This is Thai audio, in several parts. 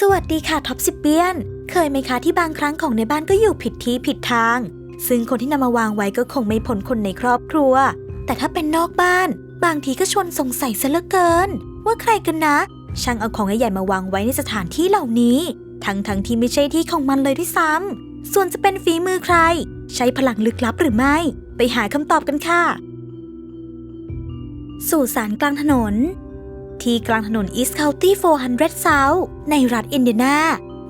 สวัสดีค่ะท็อปสิบเบียน เคยไหมคะที่บางครั้งของในบ้านก็อยู่ผิดที่ผิดทาง ซึ่งคนที่นำมาวางไว้ก็คงไม่พ้นคนในครอบครัว แต่ถ้าเป็นนอกบ้าน บางทีก็ชวนสงสัยซะเหลือเกิน ว่าใครกันนะ ช่างเอาของใหญ่ๆมาวางไว้ในสถานที่เหล่านี้ ทั้งทั้งๆที่ไม่ใช่ที่ของมันเลยด้วยซ้ำส่วนจะเป็นฝีมือใคร ใช้พลังลึกลับหรือไม่ ไปหาคำตอบกันค่ะ สู่สารกลางถนน ที่กลางถนน East County 400 South ในรัฐอินเดียนา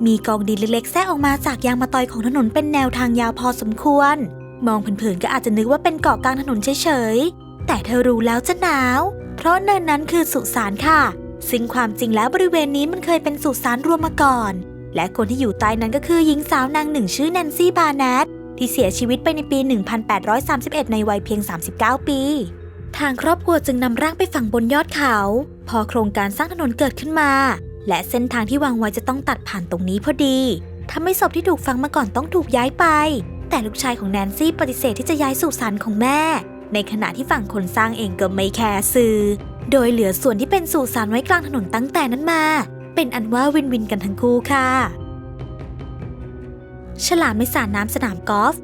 มีกองดินเล็กๆ แทรกออกมาจากยางมะตอยของถนนเป็นแนวทางยาวพอสมควร มองเผินๆก็อาจจะนึกว่าเป็นเกาะกลางถนนเฉยๆ แต่เธอรู้แล้วจะหนาว เพราะเนินนั้นคือสุสานค่ะ ซึ่งความจริงแล้วบริเวณนี้มันเคยเป็นสุสานรวมมาก่อน และคนที่อยู่ใต้นั้นก็คือหญิงสาวนางหนึ่งชื่อแนนซี่บาร์เนตที่เสียชีวิตไปในปี 1831 ในวัยเพียง 39 ปี ทางครอบครัวจึงนำร่างไปฝังบนยอดเขา พอโครงการสร้างถนนเกิดขึ้นมา และเส้นทางที่วางไว้จะต้องตัดผ่านตรงนี้พอดีทำให้ศพที่ถูกฝังมาก่อนต้องถูกย้ายไป แต่ลูกชายของแนนซี่ปฏิเสธที่จะย้ายสู่ศาลของแม่ ในขณะที่ฝั่งคนสร้างเองก็ไม่แคร์สื่อ โดยเหลือส่วนที่เป็นสุสานไว้กลางถนนตั้งแต่นั้นมา เป็นอันว่าวินวินกันทั้งคู่ค่ะ ฉลามในสระน้ำสนามกอล์ฟ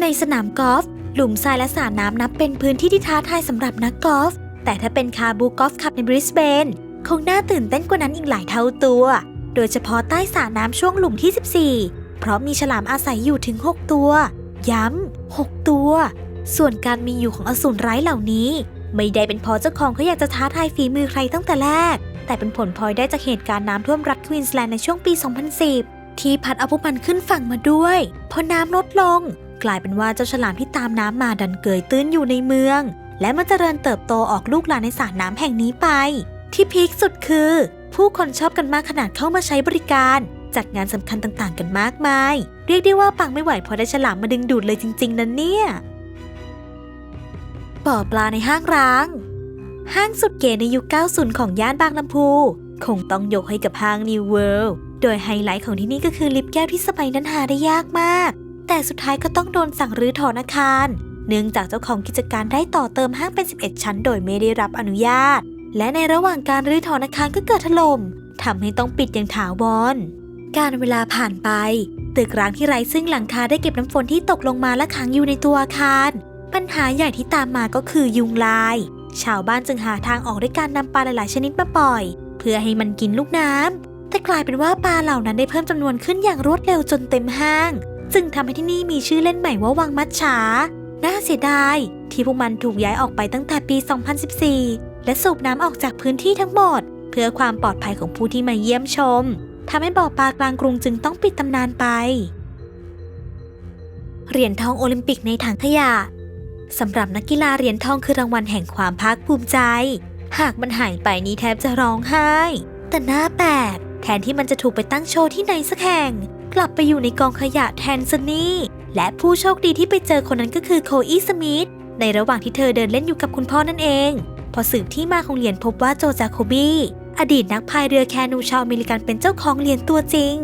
ในสนามกอล์ฟ หลุมทรายและสระน้ำนับเป็นพื้นที่ที่ท้าทายสำหรับนักกอล์ฟ แต่ถ้าเป็นคาบูกอล์ฟคลับในบริสเบนคงน่าตื่นเต้นกว่านั้นอีกหลายเท่าตัว โดยเฉพาะใต้สระน้ำช่วงหลุมที่ 14 เพราะมีฉลามอาศัยอยู่ถึง 6 ตัว ย้ำ 6 ตัว ส่วนการมีอยู่ของอสูรร้ายเหล่านี้ ไม่ได้เป็นเพราะเจ้าของเขาอยากจะท้าทายฝีมือใครตั้งแต่แรก แต่เป็นผลพลอยได้จากเหตุการณ์น้ำท่วมรัฐควีนสแลนด์ในช่วงปี 2010 ที่พัดเอาพวกมันขึ้นฝั่งมาด้วย พอน้ำลดลง กลายเป็นว่าเจ้าฉลามที่ตามน้ำมาดันเกยตื้นอยู่ในเมือง และมันจเจริญเติบโตออกลูกหลานในสระน้ำแห่งนี้ไป ที่พีคสุดคือ ผู้คนชอบกันมากขนาดเข้ามาใช้บริการ จัดงานสำคัญต่างๆ กันมากมาย เรียกได้ว่าปังไม่ไหวพราะได้ฉลามมาดึงดูดเลยจริง ๆ นั่นเนี่ยบ่อปลาในห้างร้าง ห้างสุดเก๋ในยุค 90 ของย่านบางลำพู คงต้องยกให้กับห้าง New World โดยไฮไลท์ของที่นี่ก็คือลิฟต์แก้วที่สมัยนั้นหาได้ยากมาก แต่สุดท้ายก็ต้องโดนสั่งรื้อถอนอาคาร เนื่องจากเจ้าของกิจการได้ต่อเติมห้างเป็น 11 ชั้น โดยไม่ได้รับอนุญาต และในระหว่างการรื้อถอนอาคารก็เกิดถล่มทำให้ต้องปิดอย่างถาวร การเวลาผ่านไป ตึกร้างที่ไร้ซึ่งหลังคาได้เก็บน้ำฝนที่ตกลงมาและขังอยู่ในตัวอาคาร ปัญหาใหญ่ที่ตามมาก็คือยุงลาย ชาวบ้านจึงหาทางออกด้วยการนำปลาหลายๆ ชนิดมาปล่อย เพื่อให้มันกินลูกน้ำแต่กลายเป็นว่าปลาเหล่านั้นได้เพิ่มจำนวนขึ้นอย่างรวดเร็วจนเต็มห้าง จึงทำให้ที่นี่มีชื่อเล่นใหม่ว่าวังมัดฉา น่าเสียดาย ที่พวกมันถูกย้ายออกไปตั้งแต่ปี 2014 และสูบน้ำออกจากพื้นที่ทั้งหมด เพื่อความปลอดภัยของผู้ที่มาเยี่ยมชมทำให้บ่อปลากลางกรุงจึงต้องปิดตำนานไป เหรียญทองโอลิมปิกในถังขยะสำหรับนักกีฬาเหรียญทองคือรางวัลแห่งความภาคภูมิใจ หากมันหายไปนี้แทบจะร้องไห้ แต่หน้าแปลกแทนที่มันจะถูกไปตั้งโชว์ที่ไหนสักแห่ง กลับไปอยู่ในกองขยะแทนซะนี่และผู้โชคดีที่ไปเจอคนนั้นก็คือโคอีสมิธในระหว่างที่เธอเดินเล่นอยู่กับคุณพ่อนั่นเอง พอสืบที่มาของเหรียญพบว่าโจจาโคบีอดีตนักพายเรือแคนูชาวอเมริกันเป็นเจ้าของเหรียญตัวจริง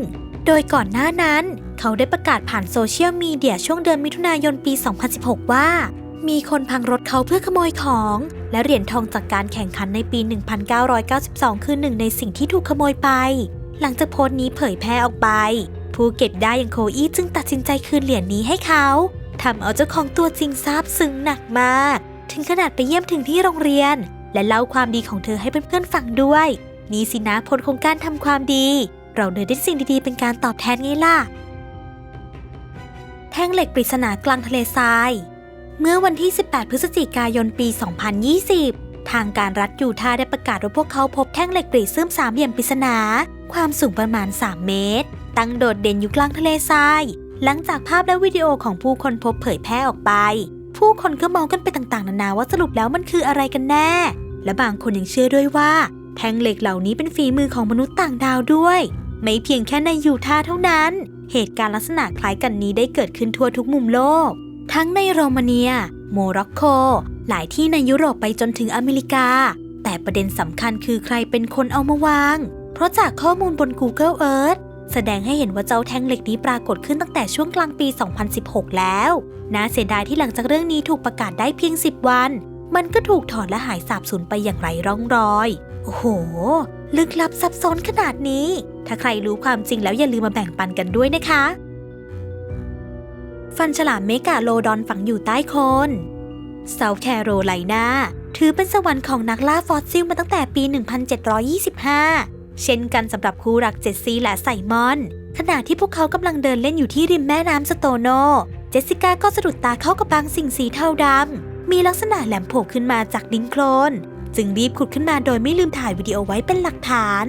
โดยก่อนหน้านั้น เขาได้ประกาศผ่านโซเชียลมีเดียช่วงเดือนมิถุนายนปี 2016 ว่า มีคนพังรถเขาเพื่อขโมยของ และเหรียญทองจากการแข่งขันในปี 1992 คือหนึ่งในสิ่งที่ถูกขโมยไป หลังจากโพสต์นี้เผยแพร่ออกไป ผู้เก็บได้อย่างโคอี้จึงตัดสินใจคืนเหรียญนี้ให้เขาทำเอาเจ้าของตัวจริงซาบซึ้งหนักมาก ถึงขนาดไปเยี่ยมถึงที่โรงเรียน และเล่าความดีของเธอให้เพื่อนๆฟังด้วย นี่สินะผลของการทำความดี เราเลยได้สิ่งดีๆเป็นการตอบแทนไงล่ะ แท่งเหล็กปริศนากลางทะเลทราย เมื่อวันที่ 18 พฤศจิกายนปี 2020 ทางการรัฐยูทาห์ได้ประกาศว่าพวกเขาพบแท่งเหล็กปริซึมสามเหลี่ยมปริศนา ความสูงประมาณ 3 เมตร ตั้งโดดเด่นอยู่กลางทะเลทราย หลังจากภาพและวิดีโอของผู้คนพบเผยแพร่ออกไป ผู้คนก็มองกันไปต่างๆ นานาว่าสรุปแล้วมันคืออะไรกันแน่ และบางคนยังเชื่อด้วยว่า แท่งเหล็กเหล่านี้เป็นฝีมือของมนุษย์ต่างดาวด้วย ไม่เพียงแค่ในยูทาห์เท่านั้น เหตุการณ์ลักษณะคล้ายกันนี้ได้เกิดขึ้นทั่วทุกมุมโลก ทั้งในโรมาเนีย โมร็อกโก หลายที่ในยุโรปไปจนถึงอเมริกา แต่ประเด็นสำคัญคือใครเป็นคนเอามาวาง เพราะจากข้อมูลบน Google Earth แสดงให้เห็นว่าเจ้าแท่งเหล็กนี้ปรากฏขึ้นตั้งแต่ช่วงกลางปี 2016 แล้ว น่าเสียดายที่หลังจากเรื่องนี้ถูกประกาศได้เพียง 10 วัน มันก็ถูกถอดและหายสาบสูญไปอย่างไรร่องรอย โอ้โห ลึกลับซับซ้อนขนาดนี้ ถ้าใครรู้ความจริงแล้วอย่าลืมมาแบ่งปันกันด้วยนะคะ ฟันฉลามเมกาโลดอนฝังอยู่ใต้โคนเซาท์แคโรไลนาถือเป็นสวรรค์ของนักล่าฟอสซิลมาตั้งแต่ปี 1725 เช่นกันสำหรับคู่รักเจสซี่และไซมอน ขณะที่พวกเขากำลังเดินเล่นอยู่ที่ริมแม่น้ำสโตโน เจสสิก้าก็สะดุดตาเข้ากับบางสิ่งสีเทาดำ มีลักษณะแหลมโผล่ขึ้นมาจากดินโคลน จึงรีบขุดขึ้นมาโดยไม่ลืมถ่ายวิดีโอไว้เป็นหลักฐาน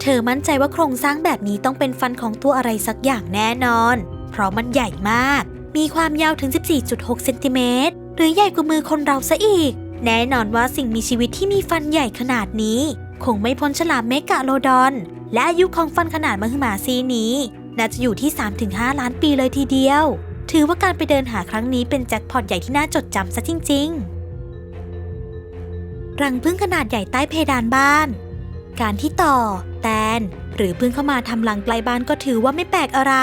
เธอมั่นใจว่าโครงสร้างแบบนี้ต้องเป็นฟันของตัวอะไรสักอย่างแน่นอน เพราะมันใหญ่มาก มีความยาวถึง 14.6 เซนติเมตร หรือใหญ่กว่ามือคนเราซะอีก แน่นอนว่าสิ่งมีชีวิตที่มีฟันใหญ่ขนาดนี้ คงไม่พ้นฉลามเมกะโลดอน และอายุของฟันขนาดมหึมาซีนี้ น่าจะอยู่ที่ 3-5 ล้านปีเลยทีเดียว ถือว่าการไปเดินหาครั้งนี้เป็นแจ็คพอตใหญ่ที่น่าจดจำซะจริง ๆ รังพึ่งขนาดใหญ่ใต้เพดานบ้าน การที่ต่อ แตน หรือพึ่งเข้ามาทำรังไกลบ้านก็ถือว่าไม่แปลกอะไร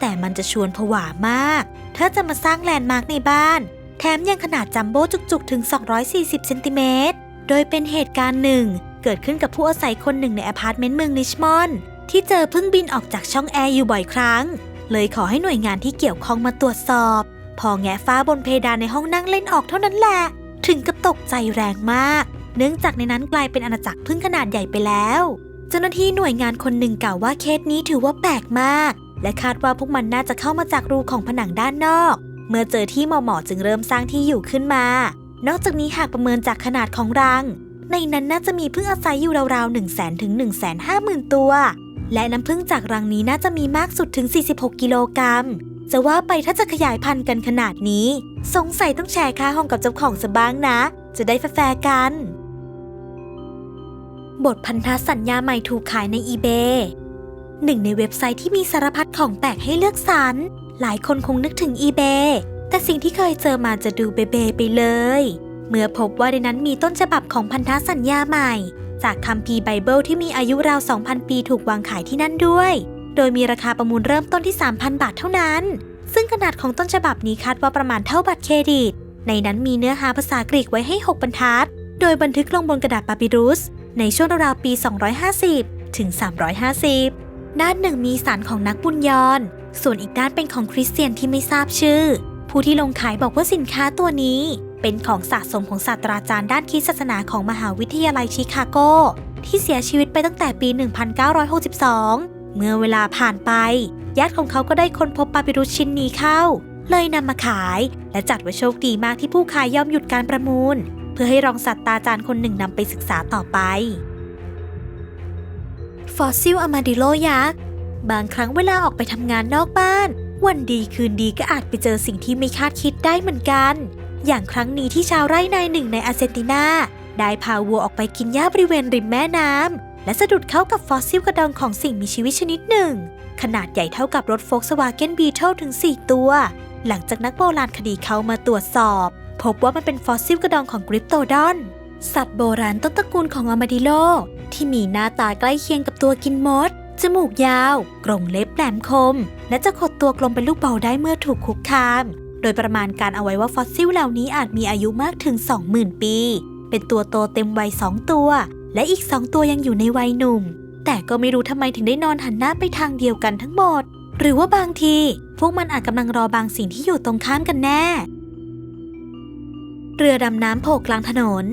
แต่มันจะชวนผวามากถ้าจะมาสร้างแลนด์มาร์กในบ้านแถมยังขนาดจัมโบ้จุกๆ ถึง 240 เซนติเมตร โดยเป็นเหตุการณ์หนึ่ง เกิดขึ้นกับผู้อาศัยคนหนึ่งในอพาร์ตเมนต์เมืองริชมอนด์ที่เจอพึ่งบินออกจากช่องแอร์อยู่บ่อยครั้ง เลยขอให้หน่วยงานที่เกี่ยวข้องมาตรวจสอบ พอแงะฟ้าบนเพดานในห้องนั่งเล่นออกเท่านั้นแหละ ถึงกับตกใจแรงมาก เนื่องจากในนั้นกลายเป็นอาณาจักรพึ่งขนาดใหญ่ไปแล้ว เจ้าหน้าที่หน่วยงานคนหนึ่งกล่าวว่าเคสนี้ถือว่าแปลกมาก และคาดว่าพวกมันน่าจะเข้ามาจากรูของผนังด้านนอก เมื่อเจอที่เหมาะๆจึงเริ่มสร้างที่อยู่ขึ้นมา นอกจากนี้หากประเมินจากขนาดของรัง ในนั้นน่าจะมีพึ่งอาศัยอยู่ราวๆ1 0 0 0 0 0ถึง1 5 0 0 0 0 ตัว และน้ำพึ่งจากรังนี้น่าจะมีมากสุดถึง 46 กิโลกรัม จะว่าไปถ้าจะขยายพันธุ์กันขนาดนี้ สงสัยต้องแชร์ค่าห้องกับเจ้าของซะบ้างนะ จะได้แฟร์กัน บทพันธสัญญาใหม่ถูกขายใน eBay หนึ่งในเว็บไซต์ที่มีสารพัดของแปลกให้เลือกสรร หลายคนคงนึกถึง eBay แต่สิ่งที่เคยเจอมาจะดูเบเบไปเลย เมื่อพบว่าในนั้นมีต้นฉบับของพันธสัญญาใหม่ จากคัมภีร์ไบเบิลที่มีอายุราว 2,000 ปีถูกวางขายที่นั่นด้วย โดยมีราคาประมูลเริ่มต้นที่ 3,000 บาทเท่านั้น ซึ่งขนาดของต้นฉบับนี้คาดว่าประมาณเท่าบัตรเครดิต ในนั้นมีเนื้อหาภาษากรีกไว้ให้ 6 บรรทัด โดยบันทึกลงบนกระดาษปาปิรุส ในช่วงราวปี 250 ถึง 350 ด้านหนึ่งมีสารของนักบุญยอน ส่วนอีกด้านเป็นของคริสเตียนที่ไม่ทราบชื่อ ผู้ที่ลงขายบอกว่าสินค้าตัวนี้ เป็นของสะสมของศาสตราจารย์ด้านคริสศาสนาของมหาวิทยาลัยชิคาโก ที่เสียชีวิตไปตั้งแต่ปี 1962 เมื่อเวลาผ่านไป ญาติของเขาก็ได้ค้นพบปาปิรุสชิ้นนี้เข้า เลยนำมาขาย และจัดว่าโชคดีมากที่ผู้ขายยอมหยุดการประมูล เพื่อให้รองศาสตราจารย์คนหนึ่งนำไปศึกษาต่อไป ฟอสซิลอะมาดิโลยักษ์บางครั้งเวลาออกไปทำงานนอกบ้าน วันดีคืนดีก็อาจไปเจอสิ่งที่ไม่คาดคิดได้เหมือนกัน อย่างครั้งนี้ที่ชาวไร่นายหนึ่งในอาร์เจนตินาได้พาวัวออกไปกินหญ้าบริเวณริมแม่น้ำ และสะดุดเข้ากับฟอสซิลกระดองของสิ่งมีชีวิตชนิดหนึ่ง ขนาดใหญ่เท่ากับรถโฟล์กสวาเกนบีเทิลถึง 4 ตัว หลังจากนักโบราณคดีเขามาตรวจสอบ พบว่ามันเป็นฟอสซิลกระดองของกริปโตดอน สัตว์โบราณต้นตระกูลของอามาดิโล ที่มีหน้าตาใกล้เคียงกับตัวกินมด จมูกยาว กรงเล็บแหลมคม และจะขดตัวกลมเป็นลูกเบาได้เมื่อถูกคุกคาม โดยประมาณการเอาไว้ว่าฟอสซิลเหล่านี้อาจมีอายุมากถึง 20,000 ปี เป็นตัวโตเต็มวัย 2 ตัว และอีก 2 ตัวยังอยู่ในวัยหนุ่ม แต่ก็ไม่รู้ทำไมถึงได้นอนหันหน้าไปทางเดียวกันทั้งหมด หรือว่าบางที พวกมันอาจกำลังรอบางสิ่งที่อยู่ตรงข้ามกันแน่ เรือดำน้ำโผล่กลางถนน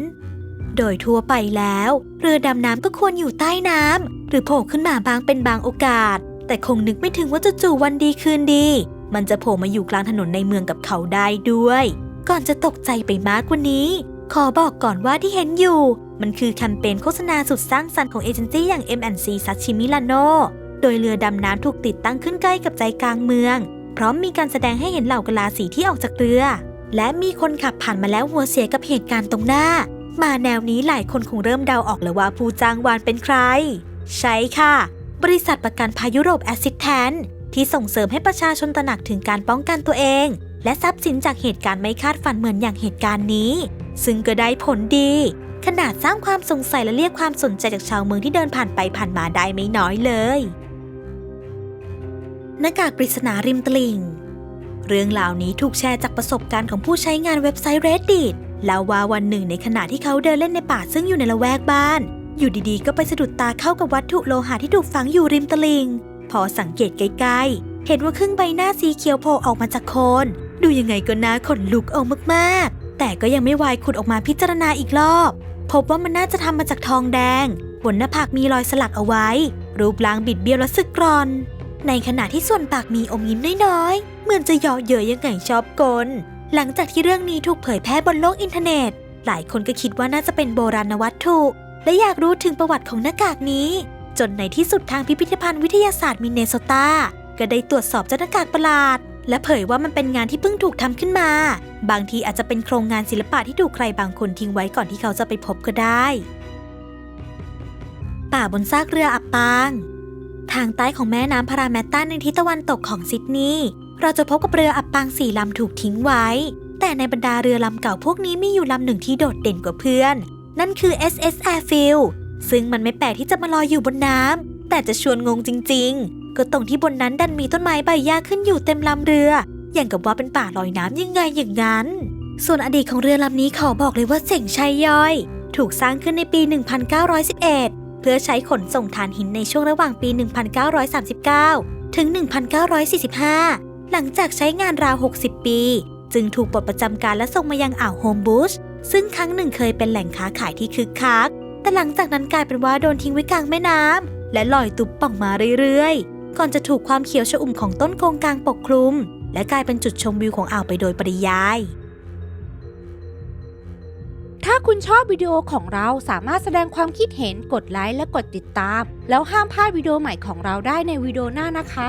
โดยทั่วไปแล้ว เรือดำน้ำก็ควรอยู่ใต้น้ำหรือโผล่ขึ้นมาบางเป็นบางโอกาส แต่คงนึกไม่ถึงว่าจู่ๆวันดีคืนดี มันจะโผล่มาอยู่กลางถนนในเมืองกับเขาได้ด้วย ก่อนจะตกใจไปมากกว่านี้ ขอบอกก่อนว่าที่เห็นอยู่ มันคือแคมเปญโฆษณาสุดสร้างสรรค์ของเอเจนซี่อย่าง M&C ซัชิมิลาโนโดยเรือดำน้ำถูกติดตั้งขึ้นใกล้กับใจกลางเมือง พร้อมมีการแสดงให้เห็นเหล่ากะลาสีที่ออกจากเรือ และมีคนขับผ่านมาแล้วหัวเสียกับเหตุการณ์ตรงหน้า มาแนวนี้หลายคนคงเริ่มเดาออกแล้วว่าผู้จ้างวานเป็นใคร ใช่ค่ะ บริษัทประกันภัยยุโรปแอซิดแทน ที่ส่งเสริมให้ประชาชนตระหนักถึงการป้องกันตัวเอง และทรัพย์สินจากเหตุการณ์ไม่คาดฝันเหมือนอย่างเหตุการณ์นี้ ซึ่งก็ได้ผลดี ขนาดสร้างความสงสัยและเรียกความสนใจจากชาวเมืองที่เดินผ่านไปผ่านมาได้ไม่น้อยเลยหน้ากากปริศนาริมตลิ่ง เรื่องราวนี้ถูกแชร์จากประสบการณ์ของผู้ใช้งานเว็บไซต์ Reddit แล้วว่าวันหนึ่งในขณะที่เขาเดินเล่นในป่าซึ่งอยู่ในละแวกบ้าน อยู่ดีๆ ก็ไปสะดุดตาเข้ากับวัตถุโลหะที่ถูกฝังอยู่ริมตลิ่ง พอสังเกตใกล้ๆ เห็นว่าครึ่งใบหน้าสีเขียวโผล่ออกมาจากโคน ดูยังไงก็น่าขนลุกเอามากๆ แต่ก็ยังไม่วายขุดออกมาพิจารณาอีกรอบ พบว่ามันน่าจะทำมาจากทองแดง บนหน้าผากมีรอยสลักเอาไว้ รูปร่างบิดเบี้ยวและสึกกร่อน ในขณะที่ส่วนปากมีอมยิ้มน้อยๆ เหมือนจะเยาะเย้ยยังไงชอบกล หลังจากที่เรื่องนี้ถูกเผยแพร่บนโลกอินเทอร์เน็ต หลายคนก็คิดว่าน่าจะเป็นโบราณวัตถุ และอยากรู้ถึงประวัติของหน้ากากนี้ จนในที่สุดทางพิพิธภัณฑ์วิทยาศาสตร์มินเนโซตา ก็ได้ตรวจสอบเจ้าหน้ากากประหลาด และเผยว่ามันเป็นงานที่เพิ่งถูกทำขึ้นมา บางทีอาจจะเป็นโครงงานศิลปะที่ถูกใครบางคนทิ้งไว้ก่อนที่เขาจะไปพบก็ได้ ป่าบนซากเรืออับปาง ทางใต้ของแม่น้ำพาราแมตตันในทิศตะวันตกของซิดนีย์เราจะพบกับเรืออับปางสี่ลำถูกทิ้งไว้ แต่ในบรรดาเรือลำเก่าพวกนี้มีอยู่ลำหนึ่งที่โดดเด่นกว่าเพื่อน นั่นคือ SS Airfield ซึ่งมันไม่แปลกที่จะมาลอยอยู่บนน้ำแต่จะชวนงงจริง ๆ ก็ตรงที่บนนั้นดันมีต้นไม้ใบหญ้าขึ้นอยู่เต็มลำเรือ อย่างกับว่าเป็นป่าลอยน้ำยังไงอย่างนั้น ส่วนอดีตของเรือลำนี้ขอบอกเลยว่าเจ๋งชัยย่อย ถูกสร้างขึ้นในปี 1911 เพื่อใช้ขนส่งถ่านหินในช่วงระหว่างปี 1939 ถึง 1945 หลังจากใช้งานราว 60 ปี จึงถูกปลดประจำการและส่งมายังอ่าวโฮมบูชซึ่งครั้งหนึ่งเคยเป็นแหล่งค้าขายที่คึกคัก แต่หลังจากนั้นกลายเป็นว่าโดนทิ้งไว้กลางแม่น้ำและลอยตุบป่องมาเรื่อยๆ ก่อนจะถูกความเขียวชอุ่มของต้นโกงกลางปกคลุม และกลายเป็นจุดชมวิวของอ่าวไปโดยปริยาย ถ้าคุณชอบวิดีโอของเราสามารถแสดงความคิดเห็นกดไลค์และกดติดตาม แล้วห้ามพลาดวิดีโอใหม่ของเราได้ในวิดีโอหน้านะคะ